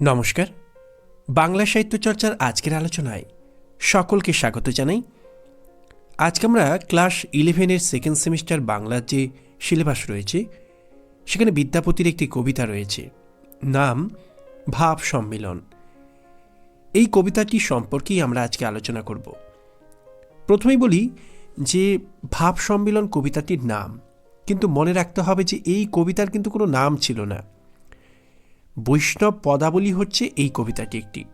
নমস্কার। বাংলা সাহিত্য চর্চার আজকের আলোচনায় সকলকে স্বাগত জানাই। আজকে আমরা ক্লাস ইলেভেনের সেকেন্ড সেমিস্টার বাংলার যে সিলেবাস রয়েছে, সেখানে বিদ্যাপতির একটি কবিতা রয়েছে, নাম ভাব সম্মিলন। এই কবিতাটি সম্পর্কেই আমরা আজকে আলোচনা করব। প্রথমেই বলি যে ভাব সম্মিলন কবিতাটির নাম, কিন্তু মনে রাখতে হবে যে এই কবিতার কিন্তু কোনো নাম ছিল না। বৈষ্ণব পদাবলী হচ্ছে এই কবিতাটি একটি।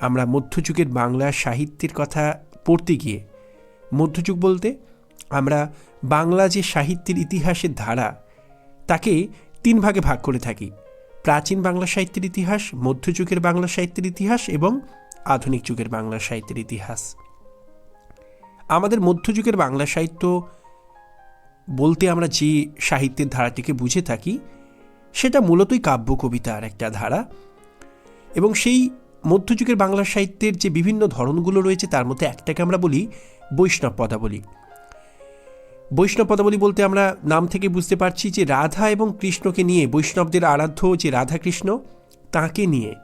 আমরা মধ্যযুগের বাংলা সাহিত্যের কথা পড়তে গিয়ে, মধ্যযুগ বলতে আমরা বাংলা যে সাহিত্যের ইতিহাসের ধারা, তাকে তিন ভাগে ভাগ করে থাকি। প্রাচীন বাংলা সাহিত্যের ইতিহাস, মধ্যযুগের বাংলা সাহিত্যের ইতিহাস এবং আধুনিক যুগের বাংলা সাহিত্যের ইতিহাস। আমাদের মধ্যযুগের বাংলা সাহিত্য বলতে আমরা যে সাহিত্যের ধারাটিকে বুঝে থাকি সেটা মূলতই কাব্য কবিতার একটা ধারা। এবং সেই মধ্যযুগের বাংলা সাহিত্যের যে বিভিন্ন ধরনগুলো রয়েছে, তার মধ্যে একটাকে আমরা বলি বৈষ্ণব পদাবলী। বৈষ্ণব পদাবলী বলতে আমরা নাম থেকে বুঝতে পারছি যে রাধা এবং কৃষ্ণকে নিয়ে, বৈষ্ণবদের আরাধ্য যে রাধাকৃষ্ণ, তাকে নিয়ে,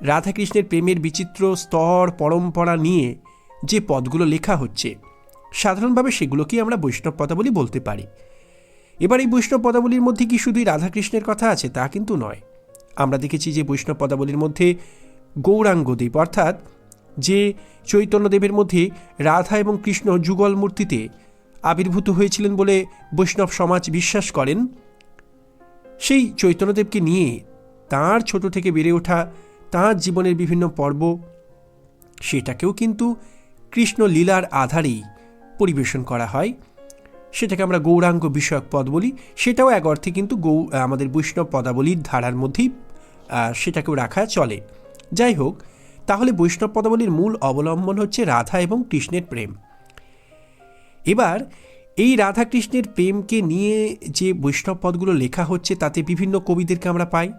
রাধাকৃষ্ণের প্রেমের বিচিত্র স্তর, পরম্পরা নিয়ে যে পদগুলো লেখা হচ্ছে, সাধারণভাবে সেগুলোকেই আমরা বৈষ্ণব পদাবলী বলতে পারি। এবার এই বৈষ্ণব পদাবলীর মধ্যে কি শুধুই রাধাকৃষ্ণের কথা আছে তা কিন্তু নয়। আমরা দেখেছি যে বৈষ্ণব পদাবলীর মধ্যে গৌরাঙ্গদেব, অর্থাৎ যে চৈতন্যদেবের মধ্যে রাধা এবং কৃষ্ণ যুগল মূর্তিতে আবির্ভূত হয়েছিলেন বলে বৈষ্ণব সমাজ বিশ্বাস করেন, সেই চৈতন্যদেবকে নিয়ে তার ছোট থেকে বেড়ে ওঠা তাঁর জীবনের বিভিন্ন পর্ব, সেটাকেও কিন্তু কৃষ্ণ লীলার আধারেই পরিবেশন করা হয়। সেটাকে আমরা গৌরাঙ্গ বিষয়ক পদ বলি। সেটাও এক অর্থে কিন্তু গৌ আমাদের বৈষ্ণব পদাবলীর ধারার মধ্যেই সেটাকেও রাখা চলে। যাই হোক, তাহলে বৈষ্ণব পদাবলীর মূল অবলম্বন হচ্ছে রাধা এবং কৃষ্ণের প্রেম। এবার, এই রাধা কৃষ্ণের প্রেমকে নিয়ে যে বৈষ্ণব পদগুলো লেখা হচ্ছে, তাতে বিভিন্ন কবিদেরকে আমরা পাই।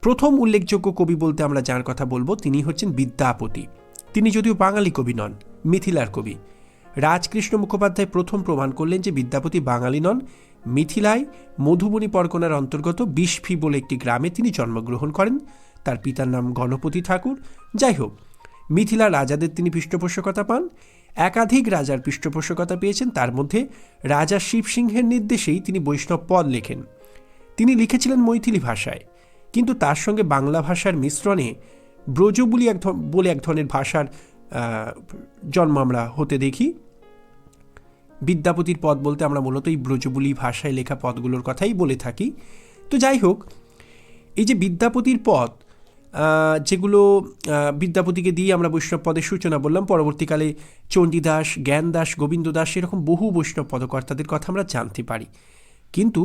প্রথম উল্লেখযোগ্য কবি বলতে আমরা যার কথা বলব, তিনি হচ্ছেন বিদ্যাপতি। তিনি যদিও বাঙালি কবি নন, মিথিলার কবি। রাজকৃষ্ণ মুখোপাধ্যায় প্রথম প্রমাণ করলেন যে বিদ্যাপতি বাঙালি নন। মিথিলায় মধুবনী পরগনার অন্তর্গত বিশফি বলে একটি গ্রামে তিনি জন্মগ্রহণ করেন। তার পিতার নাম গণপতি ঠাকুর। যাই হোক, মিথিলা রাজাদের তিনি পৃষ্ঠপোষকতা পান। একাধিক রাজার পৃষ্ঠপোষকতা পেয়েছেন। তার মধ্যে রাজা শিবসিংহের নির্দেশেই তিনি বৈষ্ণব পদ লেখেন। তিনি লিখেছিলেন মৈথিলি ভাষায়। কিন্তু তার সঙ্গে বাংলা ভাষার মিশ্রণে ব্রজ বলি এক ধরনের ভাষার জন্ম আমরা হতে দেখি। বিদ্যাপতির পদ বলতে আমরা মূলত এই ব্রজবুলি ভাষায় লেখা পদগুলোর কথাই বলে থাকি। তো যাই হোক, এই যে বিদ্যাপতির পদ যেগুলো বিদ্যাপতিকে দিয়ে আমরা বৈষ্ণব পদের সূচনা বললাম, পরবর্তীকালে চণ্ডীদাস, জ্ঞানদাস গোবিন্দ দাস এরকম বহু বৈষ্ণব পদকর্তাদের কথা আমরা জানতে পারি। কিন্তু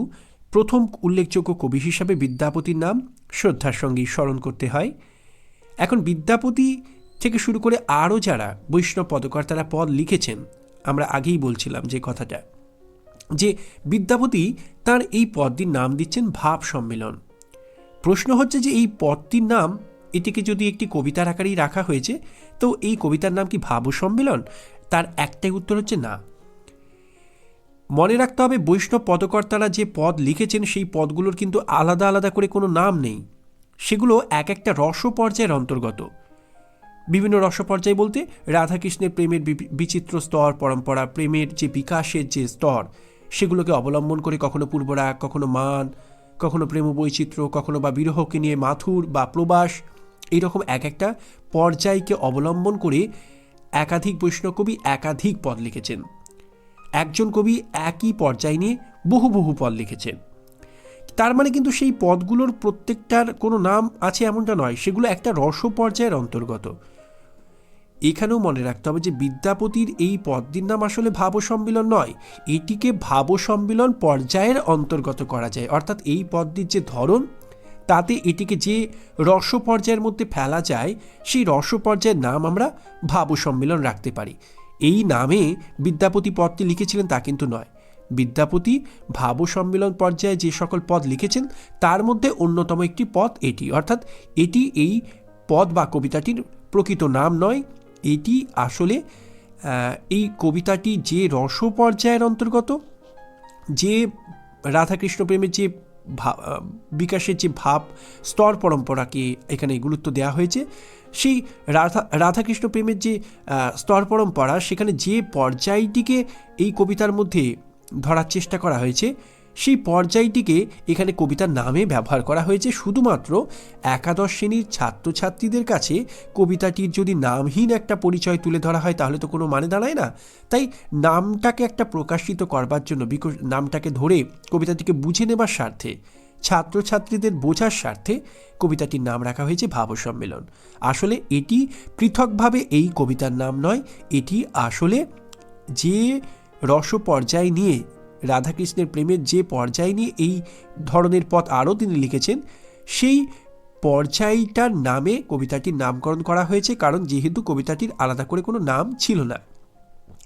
প্রথম উল্লেখযোগ্য কবি হিসাবে বিদ্যাপতির নাম শ্রদ্ধার সঙ্গেই স্মরণ করতে হয়। এখন বিদ্যাপতি থেকে শুরু করে আরও যারা বৈষ্ণব পদকর্তারা পদ লিখেছেন, আমরা আগেই বলছিলাম যে কথাটা, যে বিদ্যাপতি তার এই পদটির নাম দিচ্ছেন ভাব সম্মেলন। প্রশ্ন হচ্ছে যে এই পদটির নাম, এটিকে যদি একটি কবিতার আকারেই রাখা হয়েছে, তো এই কবিতার নাম কি ভাব সম্মেলন? তার একটাই উত্তর হচ্ছে না। মনে রাখতে হবে, বৈষ্ণব পদকর্তারা যে পদ লিখেছেন, সেই পদগুলোর কিন্তু আলাদা আলাদা করে কোনো নাম নেই। সেগুলো এক একটা রস পর্যায়ের অন্তর্গত। বিভিন্ন রসপর্যায় বলতে রাধাকৃষ্ণের প্রেমের বিচিত্র স্তর, পরম্পরা, প্রেমের যে বিকাশের যে স্তর, সেগুলোকে অবলম্বন করে কখনো পূর্বরাগ, কখনো মান, কখনো প্রেম বৈচিত্র্য কখনো বা বিরহকে নিয়ে মাথুর বা প্রবাস, এইরকম এক একটা পর্যায়কে অবলম্বন করে একাধিক বৈষ্ণব কবি একাধিক পদ লিখেছেন। একজন কবি একই পর্যায় নিয়ে বহু বহু পদ লিখেছেন। তার মানে কিন্তু সেই পদগুলোর প্রত্যেকটার কোনো নাম আছে এমনটা নয়, সেগুলো একটা রস পর্যায়ের অন্তর্গত। এখানেও মনে রাখতে হবে যে বিদ্যাপতির এই পদটির নাম আসলে ভাব সম্মিলন নয়। এটিকে ভাব সম্মিলন পর্যায়ের অন্তর্গত করা যায়। অর্থাৎ এই পদটির যে ধরন, তাতে এটিকে যে রস পর্যায়ের মধ্যে ফেলা যায়, সেই রস পর্যায়ের নাম আমরা ভাব সম্মিলন রাখতে পারি। এই নামে বিদ্যাপতি পদটি লিখেছিলেন তা কিন্তু নয়। বিদ্যাপতি ভাব সম্মেলন পর্যায়ে যে সকল পদ লিখেছেন, তার মধ্যে অন্যতম একটি পদ এটি। অর্থাৎ এটি এই পদ বা কবিতাটির প্রকৃত নাম নয় এটি আসলে এই কবিতাটি যে রস পর্যায়ের অন্তর্গত, যে রাধাকৃষ্ণ প্রেমের যে বিকাশের যে ভাব, স্তর পরম্পরাকে এখানে গুরুত্ব দেওয়া হয়েছে, সেই রাধা, রাধাকৃষ্ণ প্রেমের যে স্তর পরম্পরা, সেখানে যে পর্যায়টিকে এই কবিতার মধ্যে ধরার চেষ্টা করা হয়েছে সেই পর্যায়টিকে এখানে কবিতার নামে ব্যবহার করা হয়েছে। শুধুমাত্র একাদশ শ্রেণির ছাত্রছাত্রীদের কাছে কবিতাটির যদি নামহীন একটা পরিচয় তুলে ধরা হয়, তাহলে তো কোনো মানে দাঁড়ায় না। তাই নামটাকে একটা প্রকাশিত করবার জন্য নামটাকে ধরে কবিতাটিকে বুঝে নেবার স্বার্থে, ছাত্রছাত্রীদের বোঝার স্বার্থে কবিতাটির নাম রাখা হয়েছে ভাব সম্মেলন আসলে এটি পৃথকভাবে এই কবিতার নাম নয়, এটি আসলে যে রস পর্যায় নিয়ে রাধাকৃষ্ণের প্রেমের যে পর্যায় নিয়ে এই ধরনের পথ আরও তিনি লিখেছেন, সেই পর্যায়টার নামে কবিতাটির নামকরণ করা হয়েছে, কারণ যেহেতু কবিতাটির আলাদা করে কোনো নাম ছিল না।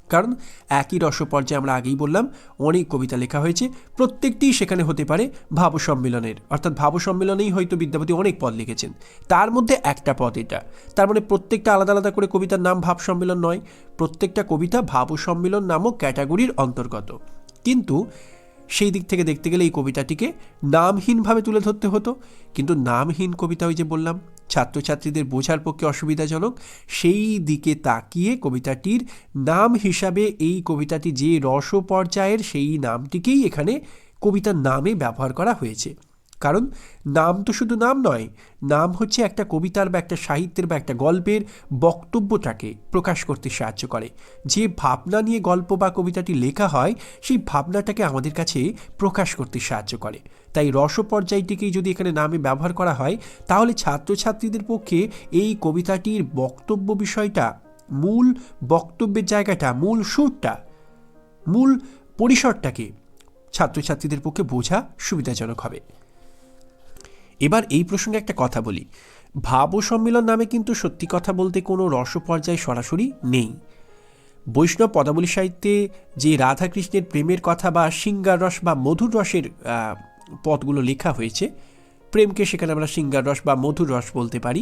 কারণ একই রস পর্যায়ে আমরা আগেই বললাম, অনেক কবিতা লেখা হয়েছে প্রত্যেকটিই সেখানে হতে পারে ভাব সম্মেলনের অর্থাৎ ভাব সম্মেলনেই হয়তো বিদ্যাপতি অনেক পদ লিখেছেন। তার মধ্যে একটা পদ এটা। তার মানে প্রত্যেকটা আলাদা আলাদা করে কবিতার নাম ভাব সম্মেলন নয়, প্রত্যেকটা কবিতা ভাব সম্মেলন নামক ক্যাটাগরির অন্তর্গত। কিন্তু সেই দিক থেকে দেখতে গেলে এই কবিতাটিকে নামহীনভাবে তুলে ধরতে হতো। কিন্তু নামহীন কবিতা ওই যে বললাম, ছাত্রছাত্রীদের বোঝার পক্ষে অসুবিধাজনক, সেই দিকে তাকিয়ে কবিতাটির নাম হিসাবে এই কবিতাটি যে রস পর্যায়ের সেই নামটিকেই এখানে কবিতার নামে ব্যবহার করা হয়েছে। কারণ নাম তো শুধু নাম নয়, নাম হচ্ছে একটা কবিতার বা একটা সাহিত্যের বা একটা গল্পের বক্তব্যটাকে প্রকাশ করতে সাহায্য করে। যে ভাবনা নিয়ে গল্প বা কবিতাটি লেখা হয়, সেই ভাবনাটাকে আমাদের কাছে প্রকাশ করতে সাহায্য করে। তাই রস পর্যায়টিকেই যদি এখানে নামে ব্যবহার করা হয়, তাহলে ছাত্রছাত্রীদের পক্ষে এই কবিতাটির বক্তব্য বিষয়টা, মূল বক্তব্যের জায়গাটা, মূল সুরটা, মূল পরিসরটাকে ছাত্রছাত্রীদের পক্ষে বোঝা সুবিধাজনক হবে। এবার এই প্রসঙ্গে একটা কথা বলি। ভাব সম্মেলন নামে কিন্তু সত্যি কথা বলতে কোনো রস পর্যায় সরাসরি নেই। বৈষ্ণব পদাবলী সাহিত্যে যে রাধাকৃষ্ণের প্রেমের কথা বা সিঙ্গার রস বা মধুর রসের পদগুলো লেখা হয়েছে, প্রেমকে সেখানে আমরা সিঙ্গার রস বা মধুর রস বলতে পারি।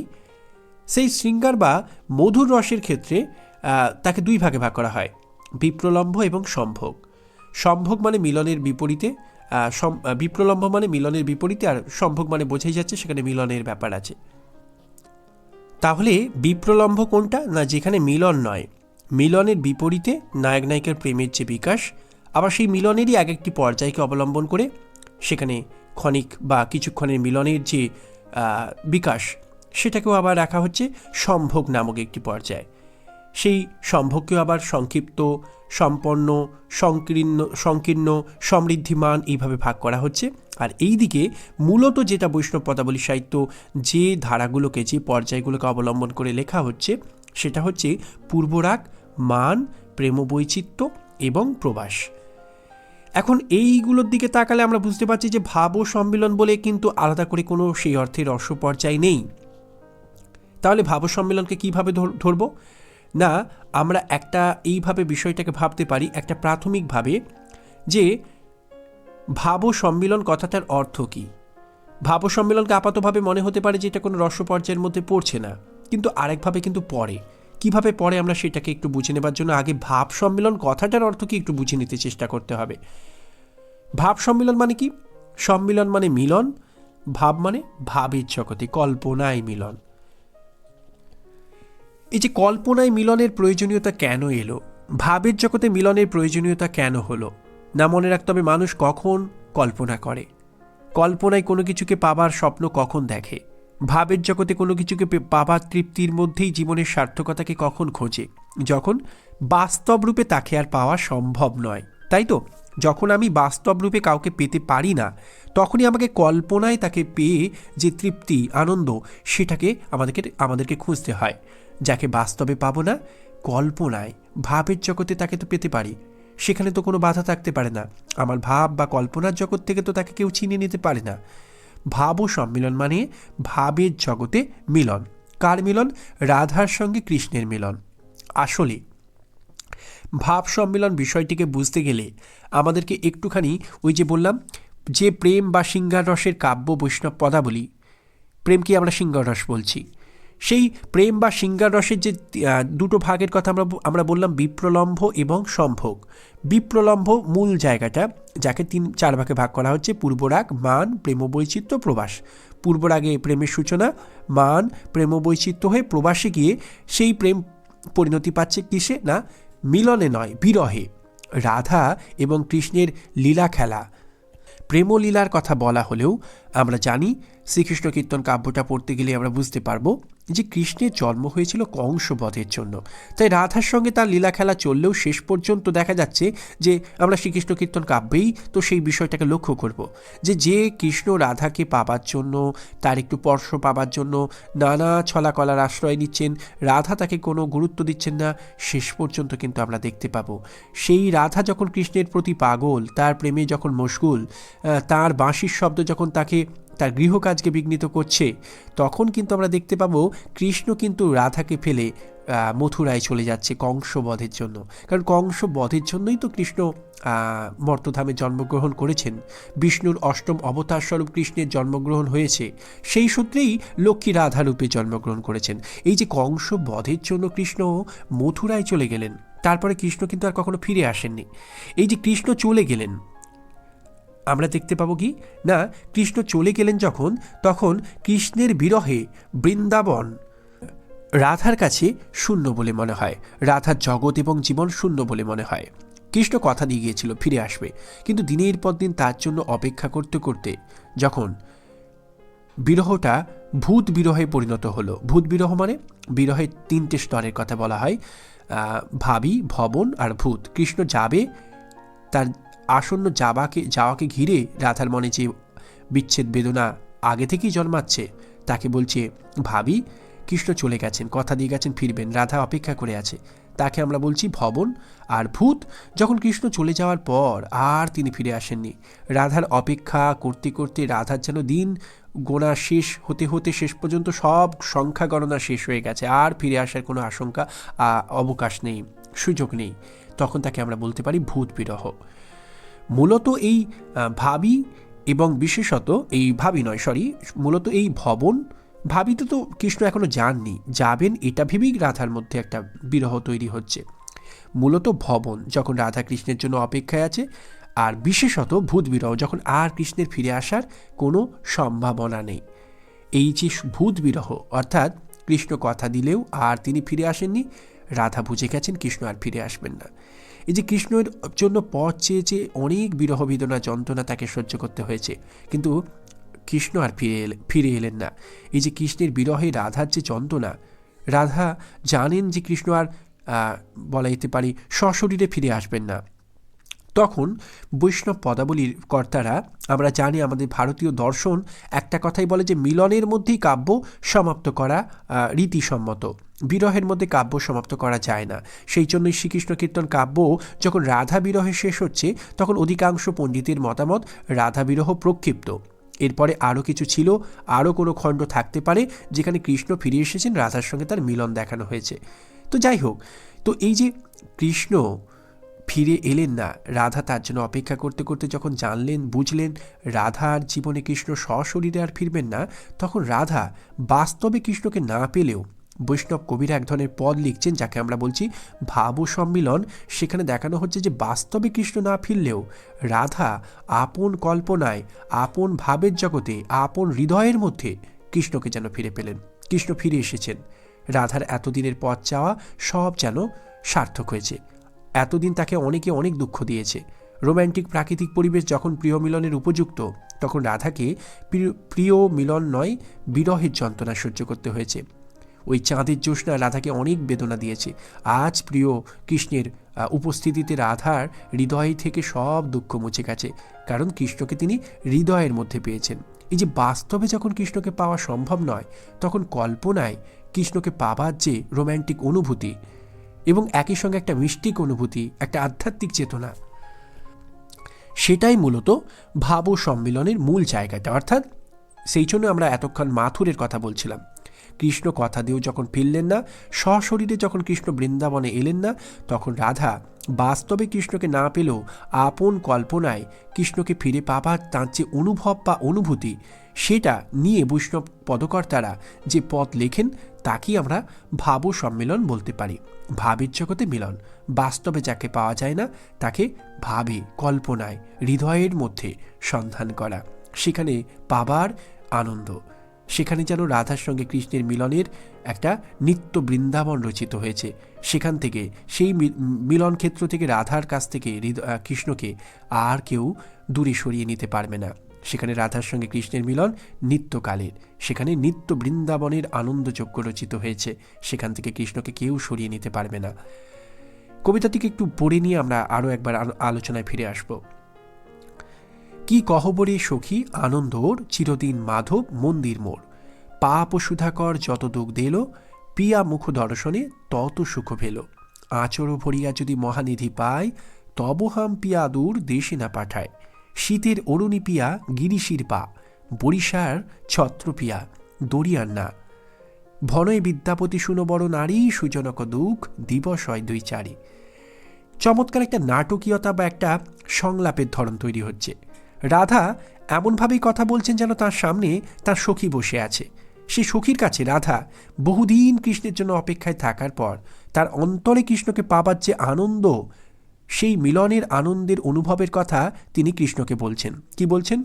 সেই শৃঙ্গার বা মধুর রসের ক্ষেত্রে তাকে দুই ভাগে ভাগ করা হয় বিপ্রলম্ভ এবং সম্ভোগ। সম্ভোগ মানে মিলনের বিপরীতে বিপ্রলম্ভ মানে মিলনের বিপরীতে আর সম্ভোগ মানে বোঝাই যাচ্ছে সেখানে মিলনের ব্যাপার আছে। তাহলে বিপ্রলম্ভ কোনটা? না, যেখানে মিলন নয়। মিলনের বিপরীতে নায়ক নায়িকার প্রেমের যে বিকাশ, আবার সেই মিলনেরই এক একটি পর্যায়কে অবলম্বন করে সেখানে ক্ষণিক বা কিছুক্ষণের মিলনের যে বিকাশ, সেটাকেও আবার রাখা হচ্ছে সম্ভোগ নামক একটি পর্যায়। সেই সম্ভোগকেও আবার সংক্ষিপ্ত, সম্পন্ন, সংকীর্ণ সংকীর্ণ, সমৃদ্ধিমান এইভাবে ভাগ করা হচ্ছে। আর এই দিকে মূলত যেটা বৈষ্ণব পদাবলী সাহিত্য যে ধারাগুলোকে, যে পর্যায়গুলোকে অবলম্বন করে লেখা হচ্ছে, সেটা হচ্ছে পূর্বরাগ, মান, প্রেমবৈচিত্র্য এবং প্রবাস। এখন এইগুলোর দিকে তাকালে আমরা বুঝতে পারছি যে ভাব ও সম্মিলন বলে কিন্তু আলাদা করে কোনো সেই অর্থে রস পর্যায় নেই। তাহলে ভাব সম্মেলনকে কীভাবে ধর- ধরবো? না, আমরা একটা এইভাবে বিষয়টাকে ভাবতে পারি, একটা প্রাথমিকভাবে, যে ভাব সম্মিলন কথাটার অর্থ কী? ভাব সম্মেলনকে আপাতভাবে মনে হতে পারে যে এটা কোনো রস পর্যায়ের মধ্যে পড়ছে না, কিন্তু আরেকভাবে কিন্তু পড়ে। কীভাবে পড়ে আমরা সেটাকে একটু বুঝে নেবার জন্য আগে ভাব সম্মেলন কথাটার অর্থ কি একটু বুঝে নিতে চেষ্টা করতে হবে। ভাব সম্মিলন মানে কি? সম্মিলন মানে মিলন, ভাব মানে ভাবের জগতে, কল্পনায় মিলন। এই যে কল্পনায় মিলনের প্রয়োজনীয়তা কেন এলো? ভাবের জগতে মিলনের প্রয়োজনীয়তা কেন হলো? না মনে রাখতে হবে মানুষ কখন কল্পনা করে। কল্পনায় কোনো কিছুকে পাবার স্বপ্ন কখন দেখে? ভাবের জগতে কোনো কিছুকে পাবার তৃপ্তির মধ্যেই জীবনের সার্থকতাকে কখন খোঁজে? যখন বাস্তব রূপে তাকে আর পাওয়া সম্ভব নয়। তাই তো? যখন আমি বাস্তব রূপে কাউকে পেতে পারি না, তখনই আমাকে কল্পনায় তাকে পেয়ে যে তৃপ্তি, আনন্দ, সেটাকে আমাদেরকে আমাদেরকে খুঁজতে হয়। যাকে বাস্তবে পাবো না, কল্পনায় ভাবের জগতে তাকে তো পেতে পারি। সেখানে তো কোনো বাধা থাকতে পারে না। আমার ভাব বা কল্পনার জগৎ থেকে তো তাকে কেউ চিনে নিতে পারে না। ভাব ও সম্মিলন মানে ভাবের জগতে মিলন। কার মিলন? রাধার সঙ্গে কৃষ্ণের মিলন। আসলে, ভাব সম্মিলন বিষয়টিকে বুঝতে গেলে আমাদেরকে একটুখানি ওই যে বললাম, যে প্রেম বা সিঙ্গার রসের কাব্য বৈষ্ণব পদাবলী, প্রেমকে আমরা সিঙ্গার রস বলছি। সেই প্রেম বা সিঙ্গার রসের যে দুটো ভাগের কথা আমরা আমরা বললাম বিপ্রলম্ভ এবং সম্ভোগ। বিপ্রলম্ভ মূল জায়গাটা, যাকে তিন, চার ভাগে ভাগ করা হচ্ছে, পূর্বরাগ, মান প্রেম বৈচিত্র্য প্রবাস। পূর্বরাগে প্রেমের সূচনা, মান প্রেম বৈচিত্র্য হয়ে প্রবাসে গিয়ে সেই প্রেম পরিণতি পাচ্ছে কিসে? না, মিলনে নয়, বিরহে। রাধা এবং কৃষ্ণের লীলা খেলা। প্রেমলীলার কথা বলা হলেও আমরা জানি শ্রীকৃষ্ণ কীর্তন কাব্যটা পড়তে গেলে আমরা বুঝতে পারব যে কৃষ্ণের জন্ম হয়েছিল কংসবধের জন্য। তাই রাধার সঙ্গে তার লীলা খেলা চললেও শেষ পর্যন্ত দেখা যাচ্ছে যে আমরা শ্রীকৃষ্ণ কীর্তন কাব্যেই তো সেই বিষয়টাকে লক্ষ্য করব যে যে কৃষ্ণ রাধাকে পাবার জন্য, তার একটু স্পর্শ পাবার জন্য নানা ছলাকলার আশ্রয় নিচ্ছেন, রাধা তাকে কোনো গুরুত্ব দিচ্ছেন না, শেষ পর্যন্ত কিন্তু আমরা দেখতে পাবো। সেই রাধা যখন কৃষ্ণের প্রতি পাগল, তার প্রেমে যখন মশগুল তার বাঁশির শব্দ যখন তাকে তার গৃহকাজকে বিঘ্নিত করছে। তখন কিন্তু আমরা দেখতে পাবো কৃষ্ণ কিন্তু রাধাকে ফেলে মথুরায় চলে যাচ্ছে কংস বধের জন্য। কারণ কংস বধের জন্যই তো কৃষ্ণ মর্তধামে জন্মগ্রহণ করেছেন। বিষ্ণুর অষ্টম অবতার স্বরূপ কৃষ্ণের জন্মগ্রহণ হয়েছে। সেই সূত্রেই লক্ষ্মী রাধা রূপে জন্মগ্রহণ করেছেন। এই যে কংস বধের জন্য কৃষ্ণ মথুরায় চলে গেলেন, তারপরে কৃষ্ণ কিন্তু আর কখনো ফিরে আসেননি। এই যে কৃষ্ণ চলে গেলেন আমরা দেখতে পাবো কি? না, কৃষ্ণ চলে গেলেন যখন, তখন কৃষ্ণের বিরহে বৃন্দাবন। রাধার কাছে শূন্য বলে মনে হয়। রাধার জগৎ এবং জীবন শূন্য বলে মনে হয়। কৃষ্ণ কথা দিয়ে গিয়েছিল, ফিরে আসবে। কিন্তু দিনের পর দিন তার জন্য অপেক্ষা করতে করতে, যখন বিরহটা ভূত বিরহে পরিণত হলো। ভূত বিরহ মানে? বিরহের তিনটে স্তরের কথা বলা হয়। ভাবি, ভবন আর ভূত। কৃষ্ণ যাবে, তার আসন্ন যাবাকে যাওয়াকে ঘিরে রাধার মনে যে বিচ্ছেদ বেদনা আগে থেকেই জন্মাচ্ছে, তাকে বলছে, ভাবি, কৃষ্ণ চলে গেছেন, কথা দিয়ে গেছেন, ফিরবেন, রাধা অপেক্ষা করে আছে। তাকে আমরা বলছি ভবন আর ভূত। যখন কৃষ্ণ চলে যাওয়ার পর আর তিনি ফিরে আসেননি। রাধার অপেক্ষা করতে করতে রাধার যেন দিন গোনা শেষ হতে হতে শেষ পর্যন্ত সব সংখ্যা গণনা শেষ হয়ে গেছে। আর ফিরে আসার কোনো আশঙ্কা অবকাশ নেই, সুযোগ নেই। তখন তাকে আমরা বলতে পারি ভূত বিরহ। মূলত এই ভাবি এবং বিশেষত এই ভাবি নয় সরি মূলত এই ভবন, ভাবিতে তো কৃষ্ণ এখনও যাননি। যাবেন এটা ভেবেই রাধার মধ্যে একটা বিরহ তৈরি হচ্ছে। মূলত ভবন যখন রাধা কৃষ্ণের জন্য অপেক্ষায় আছে আর বিশেষত ভূত বিরহ যখন আর কৃষ্ণের ফিরে আসার কোনো সম্ভাবনা নেই। এই যে ভূত বিরহ, অর্থাৎ কৃষ্ণ কথা দিলেও আর তিনি ফিরে আসেননি, রাধা বুঝে গেছেন কৃষ্ণ আর ফিরে আসবেন না। এই যে কৃষ্ণের জন্য পথ চেয়ে চেয়ে অনেক বিরহ বেদনা, যন্ত্রণা তাকে সহ্য করতে হয়েছে। কিন্তু কৃষ্ণ আর ফিরে এলে, ফিরে এলেন না। এই যে কৃষ্ণের বিরহে রাধার যে যন্ত্রণা, রাধা জানেন যে কৃষ্ণ আর বলা যেতে পারি সশরীরে ফিরে আসবেন না। তখন বৈষ্ণব পদাবলীর কর্তারা, আমরা জানি আমাদের ভারতীয় দর্শন, একটা কথাই বলে যে মিলনের মধ্যেই কাব্য সমাপ্ত করা রীতিসম্মত। বিরহের মধ্যে কাব্য সমাপ্ত করা যায় না। সেই জন্যই শ্রীকৃষ্ণ কীর্তন কাব্য যখন রাধা বিরহে শেষ হচ্ছে, তখন অধিকাংশ পণ্ডিতের মতামত রাধা বিরহ প্রক্ষিপ্ত। এরপরে আরও কিছু ছিল, আরও কোনো খণ্ড থাকতে পারে, যেখানে কৃষ্ণ ফিরে এসেছেন, রাধার সঙ্গে তার মিলন দেখানো হয়েছে। তো যাই হোক, তো এই যে কৃষ্ণ ফিরে এলেন না। রাধা তার জন্য অপেক্ষা করতে করতে যখন জানলেন, বুঝলেন রাধার জীবনে কৃষ্ণ সশরীরে আর ফিরবেন না, তখন রাধা বাস্তবে কৃষ্ণকে না পেলেও বৈষ্ণব কবিরা এক ধরনের পদ লিখছেন যাকে আমরা বলছি ভাব সম্মিলন সেখানে দেখানো হচ্ছে যে বাস্তবে কৃষ্ণ না ফিরলেও রাধা আপন কল্পনায়, আপন ভাবের জগতে, আপন হৃদয়ের মধ্যে কৃষ্ণকে যেন ফিরে পেলেন। কৃষ্ণ ফিরে এসেছেন। রাধার এতদিনের পথ চাওয়া সব যেন সার্থক হয়েছে। এতদিন তাকে অনেকে অনেক দুঃখ দিয়েছে। রোম্যান্টিক প্রাকৃতিক পরিবেশ যখন প্রিয় মিলনের উপযুক্ত, তখন রাধাকে প্রিয়- মিলন নয়, বিরহের যন্ত্রণা সহ্য করতে হয়েছে। ওই চাঁদের জ্যোৎস্না রাধাকে অনেক বেদনা দিয়েছে। আজ প্রিয় কৃষ্ণের উপস্থিতিতে রাধার হৃদয় থেকে সব দুঃখ মুছে গেছে, কারণ কৃষ্ণকে তিনি হৃদয়ের মধ্যে পেয়েছেন। এই যে বাস্তবে যখন কৃষ্ণকে পাওয়া সম্ভব নয়, তখন কল্পনায় কৃষ্ণকে পাবার যে রোম্যান্টিক অনুভূতি এবং একই সঙ্গে একটা মিষ্টিক অনুভূতি, একটা আধ্যাত্মিক চেতনা। সেটাই মূলত ভাব সম্মিলনের মূল জায়গাটা অর্থাৎ সেই জন্য আমরা এতক্ষণ মাথুরের কথা বলছিলাম। কৃষ্ণ কথা দিয়েও যখন ফিরলেন না, সশরীরে যখন কৃষ্ণ বৃন্দাবনে এলেন না, তখন রাধা বাস্তবে কৃষ্ণকে না পেলেও আপন কল্পনায় কৃষ্ণকে ফিরে পাবার তাঁর যে অনুভব বা অনুভূতি, সেটা নিয়ে বৈষ্ণব পদকর্তারা যে পথ লেখেন তাকেই আমরা ভাব সম্মেলন বলতে পারি। ভাবের জগতে মিলন। বাস্তবে যাকে পাওয়া যায় না, তাকে ভাবে, কল্পনায়, হৃদয়ের মধ্যে সন্ধান করা। সেখানে পাবার আনন্দ। সেখানে যেন রাধার সঙ্গে কৃষ্ণের মিলনের একটা নিত্য বৃন্দাবন রচিত হয়েছে। সেখান থেকে, সেই মিলন ক্ষেত্র থেকে রাধার কাছ থেকে কৃষ্ণকে আর কেউ দূরে সরিয়ে নিতে পারবে না। সেখানে রাধার সঙ্গে কৃষ্ণের মিলন নিত্যকালের। সেখানে নিত্য বৃন্দাবনের আনন্দযজ্ঞ রচিত হয়েছে। সেখান থেকে কৃষ্ণকে কেউ সরিয়ে নিতে পারবে না। কবিতাটিকে একটু পড়ে নিয়ে আমরা আরও একবার আলোচনায় ফিরে আসব। কি কহবরে সখী আনন্দর চিরদিন মাধব, মন্দির মোর। পাপ সুধাকর যত দুঃখ দিল পিয়া মুখ দর্শনে তত সুখ ভেল আচর ভরিয়া যদি মহানিধি পায় তব হাম পিয়া দূর দেশে না পাঠায়। শীতের অরুণী পিয়া গিরিশির পা বরিশার ছত্র পিয়া দরিয়ার ভনয় বিদ্যাপতি শুনো বড় নারী, সুজনক দুঃখ দিবস হয় দুই চারি চমৎকার একটা নাটকীয়তা বা একটা সংলাপের ধরন তৈরি হচ্ছে। রাধা এমনভাবেই কথা বলছেন যেন তার সামনে তার সখী বসে আছে। সেই সখীর কাছে, রাধা, বহুদিন কৃষ্ণের জন্য অপেক্ষায় থাকার পর তার অন্তরে কৃষ্ণকে পাবার যে আনন্দ সেই মিলনের আনন্দের অনুভবের কথা তিনি কৃষ্ণকে বলছেন। কি বলছেন?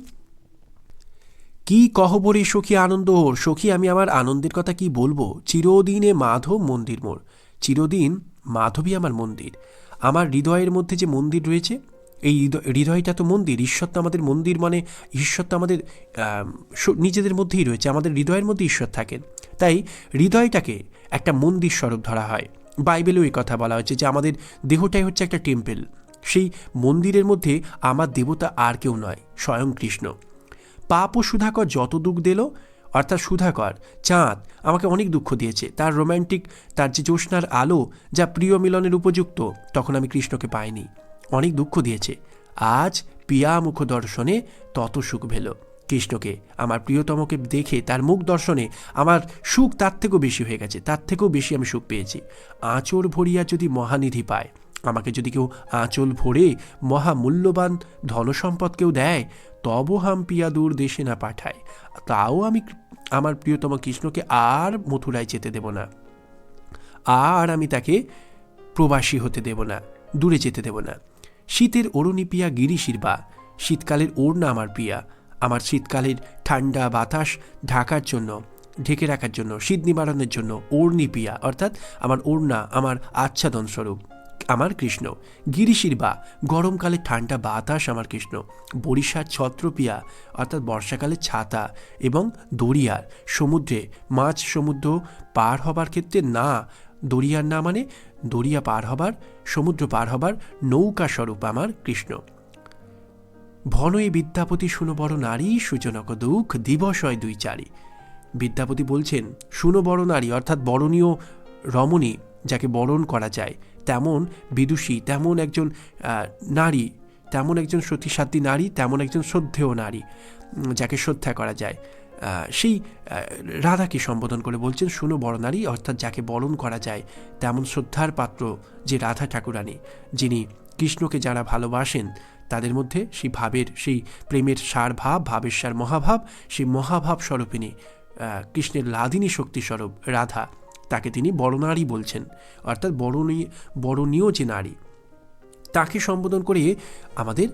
কি কহবরে সখী আনন্দ? ওর সখী, আমি আমার আনন্দের কথা কি বলব? চিরদিনে মাধব মন্দির মোর। চিরদিন মাধবী আমার মন্দির। আমার হৃদয়ের মধ্যে যে মন্দির রয়েছে, এই হৃদয়- হৃদয়টা তো মন্দির। ঈশ্বর তো আমাদের মন্দির মানে ঈশ্বর তো আমাদের নিজেদের মধ্যেই রয়েছে। আমাদের হৃদয়ের মধ্যে ঈশ্বর থাকেন। তাই হৃদয়টাকে একটা মন্দির স্বরূপ ধরা হয়। বাইবেলেও এই কথা বলা হয়েছে যে আমাদের দেহটাই হচ্ছে একটা টেম্পেল সেই মন্দিরের মধ্যে আমার দেবতা আর কেউ নয়, স্বয়ং কৃষ্ণ। পাপ ও সুধাকর যত দুঃখ দিল, অর্থাৎ সুধাকর, চাঁদ, আমাকে অনেক দুঃখ দিয়েছে। তার রোম্যান্টিক তার যে জ্যোৎস্নার আলো যা প্রিয় মিলনের উপযুক্ত, তখন আমি কৃষ্ণকে পাইনি। অনেক দুঃখ দিয়েছে। আজ পিয়া মুখ দর্শনে তত সুখ ভেল। কৃষ্ণকে, আমার প্রিয়তমকে দেখে তার মুখ দর্শনে আমার সুখ তার থেকেও বেশি হয়ে গেছে, তার থেকেও বেশি আমি সুখ পেয়েছি। আঁচড় ভরিয়া যদি মহানিধি পায়, আমাকে যদি কেউ আঁচল ভরে মহামূল্যবান ধনসম্পদ কেউ দেয়, তব হাম পিয়া দূর দেশে না পাঠায়। তাও আমি আমার প্রিয়তম কৃষ্ণকে আর মথুরায় যেতে দেব না। আর আমি তাকে প্রবাসী হতে দেব না, দূরে যেতে দেব না। শীতের অরুণী পিয়া গিরিশির বা, শীতকালের ওড়না আমার পিয়া আমার শীতকালের ঠান্ডা বাতাস ঢাকার জন্য, ঢেকে রাখার জন্য, শীত নিবারণের জন্য ওড়নি পিয়া, অর্থাৎ আমার ওড়না আমার আচ্ছাদন স্বরূপ, আমার কৃষ্ণ। গিরিশির বা, গরমকালে ঠান্ডা বাতাস আমার কৃষ্ণ। বরিশার ছত্রপিয়া, অর্থাৎ বর্ষাকালে ছাতা এবং দরিয়ার সমুদ্রে, মাছ সমুদ্র পার হবার ক্ষেত্রে না, দরিয়ার না মানে দরিয়া পার হবার, সমুদ্র পার হবার নৌকা স্বরূপ আমার কৃষ্ণ। ভনয়ে বিদ্যাপতি শুনো বড় নারী, সূচনক দুঃখ দিবস হয় দুই চারি। বিদ্যাপতি বলছেন, শুনো বড় নারী, অর্থাৎ বরণীয় রমণী যাকে বরণ করা যায়, তেমন বিদুষী, তেমন একজন নারী, তেমন একজন সতীসাধ্যী নারী, তেমন একজন শ্রদ্ধেয় নারী যাকে শ্রদ্ধা করা যায়। সেই রাধাকে সম্বোধন করে বলছেন, শুনো বড় নারী, অর্থাৎ যাকে বরণ করা যায়, তেমন শ্রদ্ধার পাত্র যে রাধা ঠাকুরানী, যিনি কৃষ্ণকে যারা ভালোবাসেন তাদের মধ্যে সেই ভাবের, সেই প্রেমের সার ভাব ভাবের সার মহাভাব, সেই মহাভাব স্বরূপিনী কৃষ্ণের লাদিনী শক্তি স্বরূপ রাধা, তাকে তিনি বড়নারী বলছেন। অর্থাৎ বরণী বরণীয় যে নারী, তাকে সম্বোধন করে আমাদের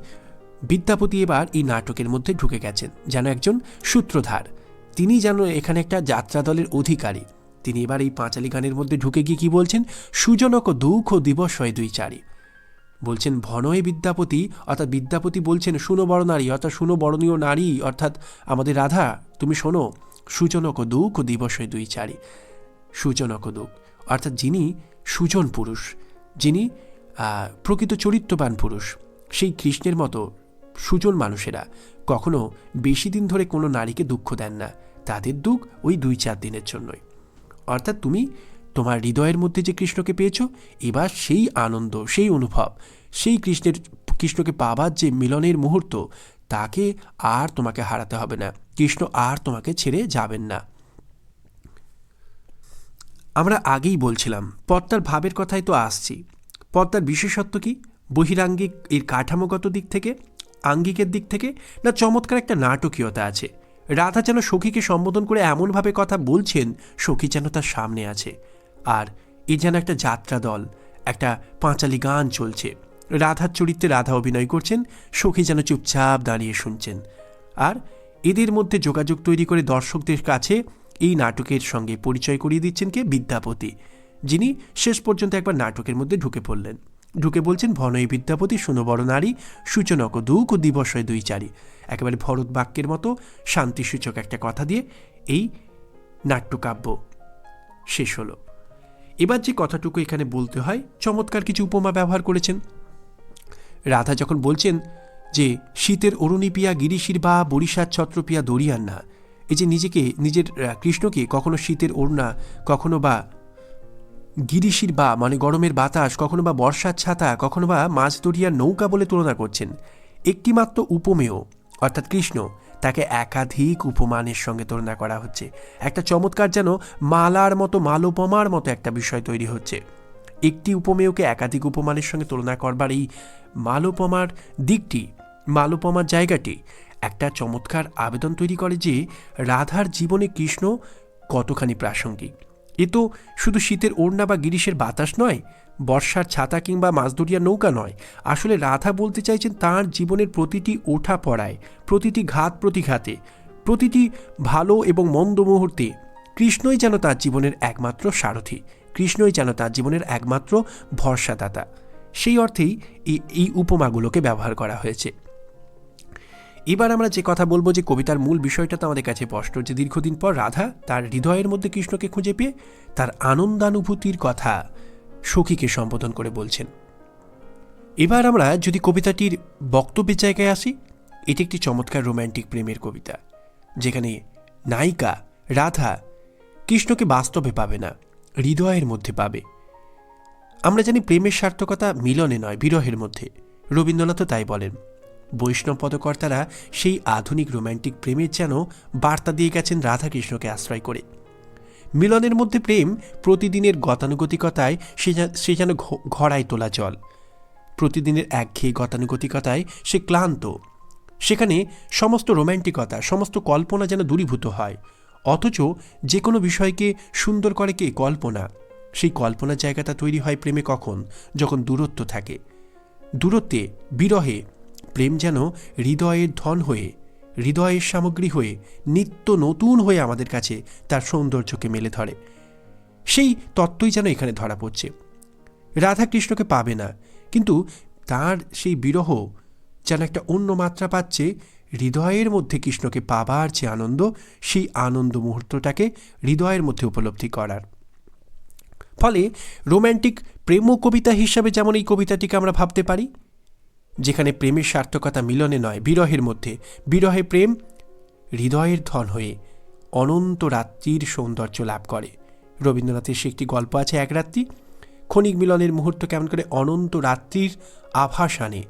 বিদ্যাপতি এবার এই নাটকের মধ্যে ঢুকে গেছেন। যেন একজন সূত্রধার। তিনি যেন এখানে একটা যাত্রা দলের অধিকারী। তিনি এবার এই পাঁচালী গানের মধ্যে ঢুকে গিয়ে কি বলছেন? সুজনক দুঃখ দিবস হয় দুই চারি। বলছেন, ভনয় বিদ্যাপতি অর্থাৎ বিদ্যাপতি বলছেন, শুনো বড় নারী অর্থাৎ, শুনো বরণীয় নারী অর্থাৎ, আমাদের রাধা, তুমি শোনো, সুজনক দুঃখ দিবস দুই চারি, সুজনক দুঃখ অর্থাৎ যিনি সুজন পুরুষ, যিনি প্রকৃত চরিত্রবান পুরুষ, সেই কৃষ্ণের মতো সুজন মানুষেরা কখনো বেশি দিন ধরে কোনো নারীকে দুঃখ দেন না, তাদের দুঃখ ওই দুই চার দিনের জন্যই। অর্থাৎ তুমি তোমার হৃদয়ের মধ্যে যে কৃষ্ণকে পেয়েছ, এবার সেই আনন্দ, সেই অনুভব, সেই কৃষ্ণের, কৃষ্ণকে পাবার যে মিলনের মুহূর্ত, তাকে আর তোমাকে হারাতে হবে না। কৃষ্ণ আর তোমাকে ছেড়ে যাবেন না। আমরা আগেই বলছিলাম পদ্মার ভাবের কথাই তো আসছি। পদ্মার বিশেষত্ব কি? বহিরাঙ্গিক এর কাঠামোগত দিক থেকে, আঙ্গিকের দিক থেকে, না চমৎকার একটা নাটকীয়তা আছে? রাধা যেন সখীকে সম্বোধন করে এমনভাবে কথা বলছেন, সখী যেন তার সামনে আছে। আর এ যেন একটা যাত্রা দল একটা পাঁচালি গান চলছে। রাধার চরিত্রে রাধা অভিনয় করছেন, সখী যেন চুপচাপ দাঁড়িয়ে শুনছেন। আর এদের মধ্যে যোগাযোগ তৈরি করে দর্শকদের কাছে এই নাটকের সঙ্গে পরিচয় করিয়ে দিচ্ছেন কে? বিদ্যাপতি, যিনি শেষ পর্যন্ত একবার নাটকের মধ্যে ঢুকে পড়লেন। ঢুকে বলছেন ভনয় বিদ্যাপতি, শুনো বড় নারী, সূচনক ও দিবসয় দুই চারি। একেবারে ভরত বাক্যের মতো শান্তিসূচক একটা কথা দিয়ে এই নাট্যকাব্য শেষ হলো। এবার যে কথাটুকু এখানে বলতে হয়, চমৎকার কিছু উপমা ব্যবহার করেছেন। রাধা যখন বলছেন যে, শীতের অরুণীপিয়া, গিরিশির বা বরিশার ছত্রপিয়া দরিয়ান না, এই যে নিজেকে, নিজের কৃষ্ণকে কখনো শীতের ওড়না কখনো বা গিরিশির বা মানে গরমের বাতাস, কখনো বা বর্ষার ছাতা, কখনো বা মাছ দরিয়ার নৌকা বলে তুলনা করছেন। একটিমাত্র উপমেয়, অর্থাৎ কৃষ্ণ তাকে একাধিক উপমানের সঙ্গে তুলনা করা হচ্ছে। একটা চমৎকার যেন মালার মতো, মালোপমার মতো একটা বিষয় তৈরি হচ্ছে। একটি উপমেয়কে একাধিক উপমানের সঙ্গে তুলনা করবার এই মালোপমার দিকটি, মালোপমার জায়গাটি একটা চমৎকার আবেদন তৈরি করে যে রাধার জীবনে কৃষ্ণ কতখানি প্রাসঙ্গিক। এ তো শুধু শীতের ওড়না বা গিরিশের বাতাস নয় বর্ষার ছাতা কিংবা মাছদরিয়া নৌকা নয়। আসলে রাধা বলতে চাইছেন তার জীবনের প্রতিটি ওঠা পড়ায়, প্রতিটি ঘাত প্রতিঘাতে, প্রতিটি ভালো এবং মন্দ মুহূর্তে। কৃষ্ণই যেন তার জীবনের একমাত্র সারথি, কৃষ্ণই যেন তার জীবনের একমাত্র ভরসাদাতা। সেই অর্থেই এই এই উপমাগুলোকে ব্যবহার করা হয়েছে। এবার আমরা যে কথা বলব যে কবিতার মূল বিষয়টা তো আমাদের কাছে স্পষ্ট যে দীর্ঘদিন পর রাধা তার হৃদয়ের মধ্যে কৃষ্ণকে খুঁজে পেয়ে তার আনন্দানুভূতির কথা সখীকে সম্বোধন করে বলছেন, এবার আমরা যদি কবিতাটির বক্তব্যের জায়গায় আসি, এটি একটি চমৎকার রোম্যান্টিক প্রেমের কবিতা, যেখানে নায়িকা রাধা কৃষ্ণকে বাস্তবে পাবে না, হৃদয়ের মধ্যে পাবে। আমরা জানি প্রেমের সার্থকতা মিলনে নয়, বিরহের মধ্যে। রবীন্দ্রনাথও তাই বলেন, বৈষ্ণব পদকর্তারা সেই আধুনিক রোম্যান্টিক প্রেমের যেন বার্তা দিয়ে গেছেন রাধাকৃষ্ণকে আশ্রয় করে। মিলনের মধ্যে প্রেম প্রতিদিনের গতানুগতিকতায় সে যেন ঘড়ায় তোলা জল। প্রতিদিনের একঘেয়ে গতানুগতিকতায় সে ক্লান্ত। সেখানে সমস্ত রোম্যান্টিকতা, সমস্ত কল্পনা যেন দূরীভূত হয়। অথচ যে কোনো বিষয়কে সুন্দর করে কে কল্পনা? সেই কল্পনার জায়গাটা তৈরি হয় প্রেমে কখন? যখন দূরত্ব থাকে। দূরত্বে, বিরহে, প্রেম যেন হৃদয়ের ধন হয়ে হৃদয়ের সামগ্রী হয়ে নিত্য নতুন হয়ে আমাদের কাছে তার সৌন্দর্যকে মেলে ধরে। সেই তত্ত্বই যেন এখানে ধরা পড়ছে। রাধাকৃষ্ণকে পাবে না, কিন্তু তার সেই বিরহ যেন একটা অন্য মাত্রা পাচ্ছে, হৃদয়ের মধ্যে কৃষ্ণকে পাবার যে আনন্দ, সেই আনন্দ মুহূর্তটাকে হৃদয়ের মধ্যে উপলব্ধি করার। ফলে রোম্যান্টিক প্রেম কবিতা হিসাবে যেমন এই কবিতাটিকে আমরা ভাবতে পারি যেখানে প্রেমের সার্থকতা মিলনে নয়, বিরহের মধ্যে। বিরহে প্রেম হৃদয়ের ধন হয়ে অনন্ত রাত্রির সৌন্দর্য লাভ করে। রবীন্দ্রনাথের সে একটি গল্প আছে, এক রাত্রি ক্ষণিক মিলনের মুহূর্ত কেমন করে অনন্ত রাত্রির আভাস আনে।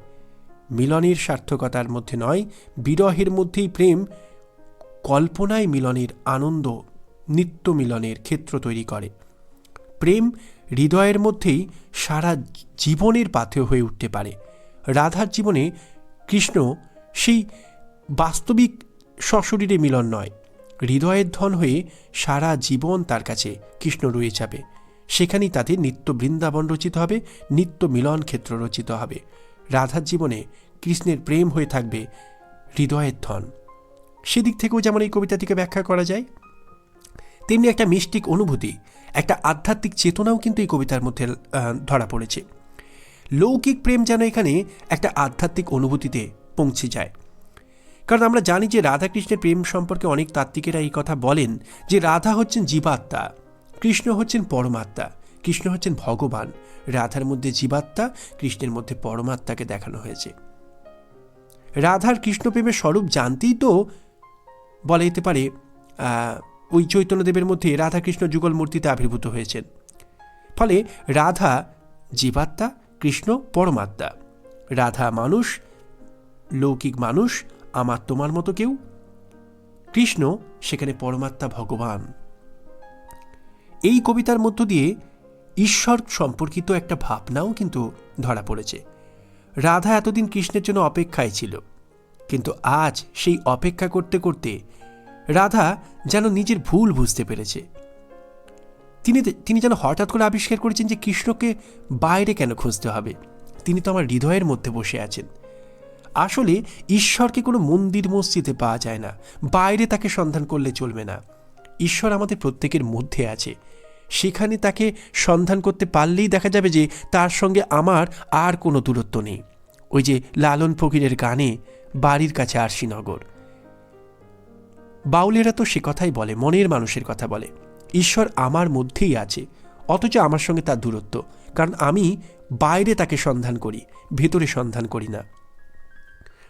মিলনের সার্থকতার মধ্যে নয়, বিরহের মধ্যেই প্রেম কল্পনায় মিলনের আনন্দ, নিত্য মিলনের ক্ষেত্র তৈরি করে। প্রেম হৃদয়ের মধ্যেই সারা জীবনের পাথেয় হয়ে উঠতে পারে। রাধার জীবনে কৃষ্ণ সেই বাস্তবিক সশরীরে মিলন নয়। হৃদয়ের ধন হয়ে সারা জীবন তার কাছে কৃষ্ণ রয়ে যাবে। সেখানেই তাদের নিত্য বৃন্দাবন রচিত হবে, নিত্য মিলন ক্ষেত্র রচিত হবে। রাধার জীবনে কৃষ্ণের প্রেম হয়ে থাকবে হৃদয়ের ধন। সেদিক থেকেও যেমন এই কবিতাটিকে ব্যাখ্যা করা যায়, তেমনি একটা মিষ্টিক অনুভূতি, একটা আধ্যাত্মিক চেতনাও কিন্তু এই কবিতার মধ্যে ধরা পড়েছে। লৌকিক প্রেম যেন এখানে একটা আধ্যাত্মিক অনুভূতিতে পৌঁছে যায়। কারণ আমরা জানি যে রাধাকৃষ্ণের প্রেম সম্পর্কে অনেক তাত্ত্বিকেরা এই কথা বলেন যে রাধা হচ্ছেন জীবাত্মা, কৃষ্ণ হচ্ছেন পরমাত্মা, কৃষ্ণ হচ্ছেন ভগবান। রাধার মধ্যে জীবাত্মা, কৃষ্ণের মধ্যে পরমাত্মাকে দেখানো হয়েছে। রাধার কৃষ্ণপ্রেমের স্বরূপ জানতেই তো বলা যেতে পারে ওই চৈতন্যদেবের মধ্যে রাধাকৃষ্ণ যুগল মূর্তিতে আবির্ভূত হয়েছেন। ফলে রাধা জীবাত্মা কৃষ্ণ পরমাত্মা। রাধা মানুষ, লৌকিক মানুষ, আমার তোমার মতো কেউ? কৃষ্ণ সেখানে পরমাত্মা ভগবান। এই কবিতার মধ্য দিয়ে ঈশ্বর সম্পর্কিত একটা ভাবনাও কিন্তু ধরা পড়েছে। রাধা এতদিন কৃষ্ণের জন্য অপেক্ষায় ছিল। কিন্তু আজ সেই অপেক্ষা করতে করতে রাধা যেন নিজের ভুল বুঝতে পেরেছে। তিনি তিনি যেন হঠাৎ করে আবিষ্কার করেছেন যে কৃষ্ণকে বাইরে কেন খুঁজতে হবে। তিনি তো আমার হৃদয়ের মধ্যে বসে আছেন। আসলে ঈশ্বরকে কোনো মন্দির মসজিদে পাওয়া যায় না। বাইরে তাকে সন্ধান করলে চলবে না। ঈশ্বর আমাদের প্রত্যেকের মধ্যে আছে। সেখানে তাকে সন্ধান করতে পারলেই দেখা যাবে যে তার সঙ্গে আমার আর কোনো দূরত্ব নেই। ওই যে লালন ফকিরের গানে, বাড়ির কাছে আরশিনগর। বাউলেরা তো সে কথাই বলে, মনের মানুষের কথা বলে। ঈশ্বর আমার মধ্যেই আছে, অথচ আমার সঙ্গে তার দূরত্ব, কারণ আমি বাইরে তাকে সন্ধান করি, ভেতরে সন্ধান করি না।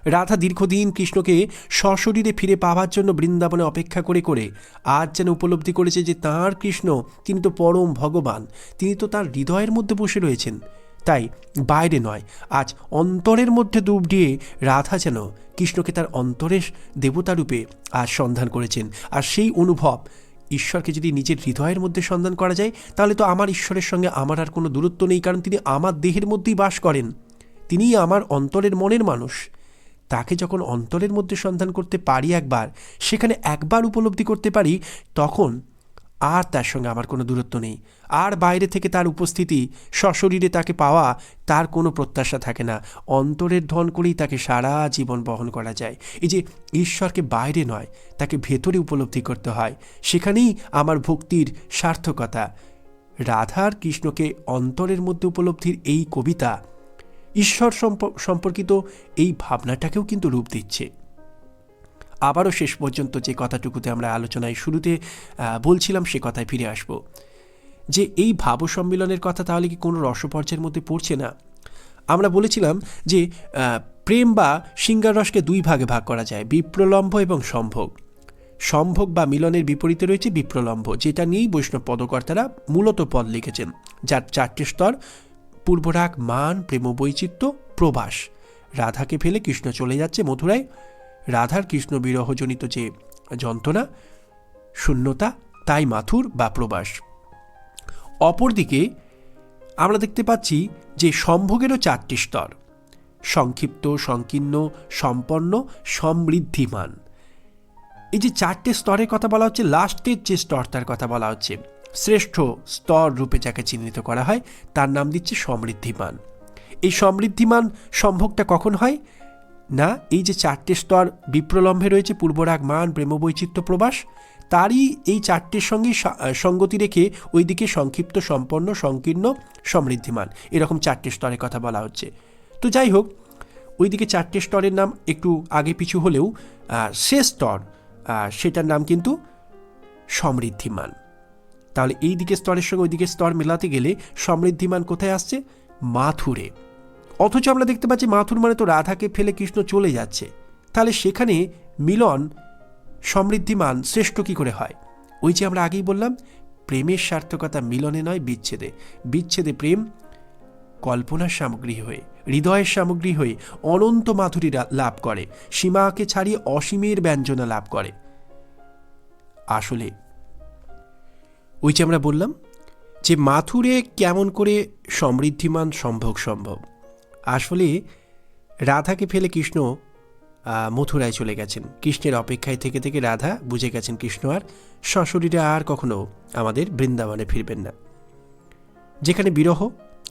রাধা দীর্ঘদিন কৃষ্ণকে সশরীরে ফিরে পাওয়ার জন্য বৃন্দাবনে অপেক্ষা করে করে আজ যেন উপলব্ধি করেছে যে তাঁর কৃষ্ণ তিনি তো পরম ভগবান, তিনি তো তার হৃদয়ের মধ্যে বসে রয়েছেন। তাই বাইরে নয়, আজ অন্তরের মধ্যে ডুব দিয়ে রাধা যেন কৃষ্ণকে তার অন্তরের দেবতারূপে আজ সন্ধান করেছেন, আর সেই অনুভব ঈশ্বরকে যদি নিজের হৃদয়ের মধ্যে সন্ধান করা যায়, তাহলে তো আমার ঈশ্বরের সঙ্গে আমার আর কোনো দূরত্ব নেই, কারণ তিনি আমার দেহের মধ্যেই বাস করেন। তিনিই আমার অন্তরের মনের মানুষ। তাকে যখন অন্তরের মধ্যে সন্ধান করতে পারি একবার, সেখানে একবার উপলব্ধি করতে পারি, তখন আর তার সঙ্গে আমার কোনো দূরত্ব নেই। আর বাইরে থেকে তার উপস্থিতি, সশরীরে তাকে পাওয়া, তার কোনো প্রত্যাশা থাকে না। অন্তরের ধন করেই তাকে সারা জীবন বহন করা যায়। এই যে ঈশ্বরকে বাইরে নয়, তাকে ভেতরে উপলব্ধি করতে হয়, সেখানেই আমার ভক্তির সার্থকতা। রাধার কৃষ্ণকে অন্তরের মধ্যে উপলব্ধির এই কবিতা, ঈশ্বর সম্প- সম্পর্কিত এই ভাবনাটাকেও কিন্তু রূপ দিচ্ছে। আবারও শেষ পর্যন্ত যে কথাটুকুতে আমরা আলোচনায় শুরুতে বলছিলাম সে কথায় ফিরে আসব। যে এই ভাব সম্মিলনের কথা তাহলে কি কোনো রসপর্যের মধ্যে পড়ছে না? আমরা বলেছিলাম যে প্রেম বা সিঙ্গার রসকে দুই ভাগে ভাগ করা যায় বিপ্রলম্ভ এবং সম্ভোগ। সম্ভোগ বা মিলনের বিপরীতে রয়েছে বিপ্রলম্ভ যেটা নিয়েই বৈষ্ণব পদকর্তারা মূলত পদ লিখেছেন, যার চারটি স্তর, পূর্বরাগ, মান প্রেম বৈচিত্র্য প্রবাস। রাধাকে ফেলে কৃষ্ণ চলে যাচ্ছে মথুরায় রাধার কৃষ্ণ বিরহজনিত যে যন্ত্রণা, শূন্যতা, তাই মাথুর বা প্রবাস। অপরদিকে আমরা দেখতে পাচ্ছি যে সম্ভোগেরও চারটি স্তর, সংক্ষিপ্ত, সংকীর্ণ, সম্পন্ন, সমৃদ্ধিমান। এই যে চারটে স্তরের কথা বলা হচ্ছে, লাস্টের যে স্তরটার কথা বলা হচ্ছে, শ্রেষ্ঠ স্তর রূপে যাকে চিহ্নিত করা হয়, তার নাম দিচ্ছে সমৃদ্ধিমান। এই সমৃদ্ধিমান সম্ভোগটা কখন হয়? না, এই যে চারটে স্তর বিপ্রলম্ভে রয়েছে, পূর্বরাগ মান, প্রেমবৈচিত্র্য, প্রবাস, তারই এই চারটের সঙ্গেই সঙ্গতি রেখে ওইদিকে সংক্ষিপ্ত, সম্পন্ন, সংকীর্ণ, সমৃদ্ধিমান, এরকম চারটে স্তরের কথা বলা হচ্ছে। তো যাই হোক, ওইদিকে চারটে স্তরের নাম একটু আগে পিছু হলেও শেষ স্তর সেটার নাম কিন্তু সমৃদ্ধিমান। তাহলে এই দিকে স্তরের সঙ্গে ওই দিকে স্তর মেলাতে গেলে সমৃদ্ধিমান কোথায় আসছে? মাথুরে। অথচ আমরা দেখতে পাচ্ছি মাথুর মানে তো রাধাকে ফেলে কৃষ্ণ চলে যাচ্ছে। তাহলে সেখানে মিলন সমৃদ্ধিমান, শ্রেষ্ঠ কি করে হয়? ওই যে আমরা আগেই বললাম, প্রেমের সার্থকতা মিলনে নয়, বিচ্ছেদে। বিচ্ছেদে প্রেম কল্পনার সামগ্রী হয়ে, হৃদয়ের সামগ্রী হয়ে অনন্ত মাধুরী লাভ করে। সীমাকে ছাড়িয়ে অসীমের ব্যঞ্জনা লাভ করে। আসলে ওই যে আমরা বললাম যে মাথুরে কেমন করে সমৃদ্ধিমান সম্ভব সম্ভব। আসলে রাধাকে ফেলে কৃষ্ণ মথুরায় চলে গেছেন। কৃষ্ণের অপেক্ষায় থেকে থেকে রাধা বুঝে গেছেন কৃষ্ণ আর সশরীরে আর কখনো আমাদের বৃন্দাবনে ফিরবেন না। যেখানে বিরহ,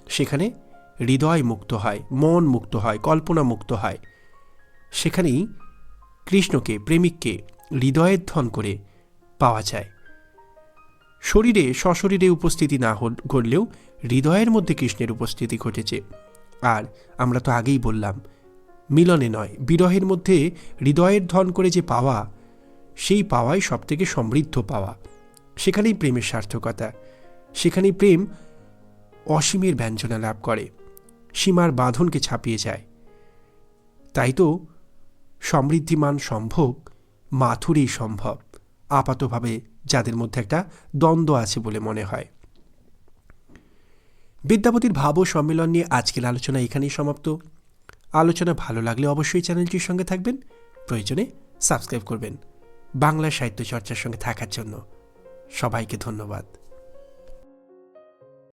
সেখানে হৃদয় মুক্ত হয়, মন মুক্ত হয়, কল্পনা মুক্ত হয়। সেখানেই কৃষ্ণকে, প্রেমিককে হৃদয়ের ধন করে পাওয়া যায়। শরীরে, সশরীরে উপস্থিতি না ঘটলেও হৃদয়ের মধ্যে কৃষ্ণের উপস্থিতি ঘটেছে। আর আমরা তো আগেই বললাম, মিলনে নয়, বিরহের মধ্যে হৃদয়ের ধন করে যে পাওয়া, সেই পাওয়াই সবথেকে সমৃদ্ধ পাওয়া। সেখানেই প্রেমের সার্থকতা, সেখানেই প্রেম অসীমের ব্যঞ্জনা লাভ করে, সীমার বাঁধনকে ছাপিয়ে যায়। তাই তো সমৃদ্ধিমান সম্ভোগ মাথুরেই সম্ভব, আপাতভাবে যাদের মধ্যে একটা দ্বন্দ্ব আছে বলে মনে হয়। বিদ্যাপতির ভাব ও সম্মেলন নিয়ে আজকের আলোচনা এখানেই সমাপ্ত। আলোচনা ভালো লাগলে অবশ্যই চ্যানেলটির সঙ্গে থাকবেন, প্রয়োজনে সাবস্ক্রাইব করবেন। বাংলা সাহিত্য চর্চার সঙ্গে থাকার জন্য সবাইকে ধন্যবাদ।